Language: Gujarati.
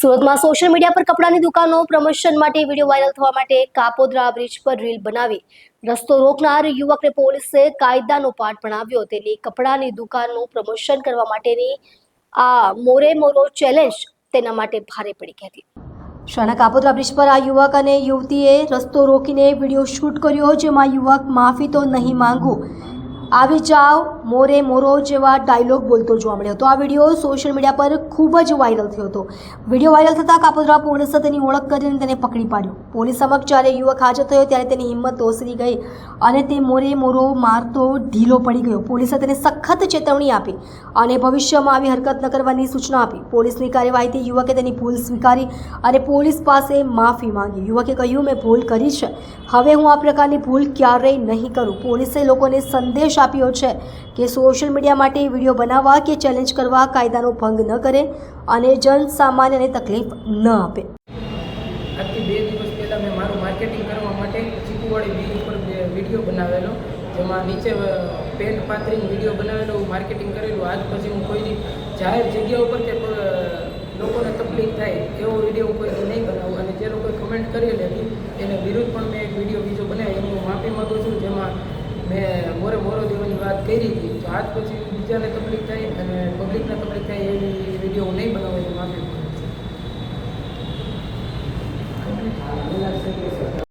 સુરતમાં સોશિયલ મીડિયા પર કપડાની દુકાનો પ્રમોશન માટે વીડિયો વાયરલ થવા માટે કાપોદ્રા બ્રિજ પર રીલ બનાવી. રસ્તો રોકનાર યુવકને પોલીસે કાયદાનો પાઠ ભણાવ્યો. તેની કપડાની દુકાનનું પ્રમોશન કરવા માટેની આ મોરે મોરો ચેલેન્જ તેના માટે ભારે પડી ગઈ હતી શાના કાપોદ્રા બ્રિજ પર આ યુવક અને યુવતીએ રસ્તો રોકીને વીડિયો શૂટ કર્યો, જેમાં યુવક માફી તો નહીં માંગુ. આવી જાઓ, મોરે મોરો જેવા ડાયલોગ બોલતો જોવા મળ્યો હતો. આ વીડિયો સોશિયલ મીડિયા પર ખૂબ જ વાયરલ થયો હતો. વીડિયો વાયરલ થતાં કાપોદ્રા પોલીસે તેની ઓળખ કરીને તેને પકડી પાડ્યો. પોલીસ સમક્ષ જ્યારે યુવક હાજર થયો ત્યારે તેની હિંમત ઓસરી ગઈ અને તે મોરે મોરો મારતો ઢીલો પડી ગયો. પોલીસે તેને સખત ચેતવણી આપી અને ભવિષ્યમાં આવી હરકત ન કરવાની સૂચના આપી. પોલીસની કાર્યવાહીથી યુવકે તેની ભૂલ સ્વીકારી અને પોલીસ પાસે માફી માંગી. યુવકે કહ્યું, મેં ભૂલ કરી છે. હવે હું આ પ્રકારની ભૂલ ક્યારેય નહીં કરું. પોલીસે લોકોને સંદેશ આપ્યો છે કે સોશિયલ મીડિયા માટે વીડિયો બનાવવા કે ચેલેન્જ કરવા કાયદાનો ભંગ ન કરે અને જન સામાન્યને તકલીફ ન આપે. આજથી બે દિવસ પહેલાં મેં મારું માર્કેટિંગ કરવા માટે ચીકુવાડી બીજ ઉપર વીડિયો બનાવેલો, જેમાં નીચે પેન્ટ પાથરીને વીડિયો બનાવેલો માર્કેટિંગ કરેલું. આજ પછી હું કોઈની જાહેર જગ્યા ઉપર કે લોકોને તકલીફ થાય એવો વીડિયો કોઈ નહીં બનાવું. અને જે લોકોએ કમેન્ટ કરી હતી એને વિરુદ્ધ પણ મેં એક વીડિયો બીજો બનાવ્યો એની હું માફી માગું છું જેમાં મેં મોરે મોરો દેવાની વાત કરી હતી. તો આજ પછી બીજાને તકલીફ થાય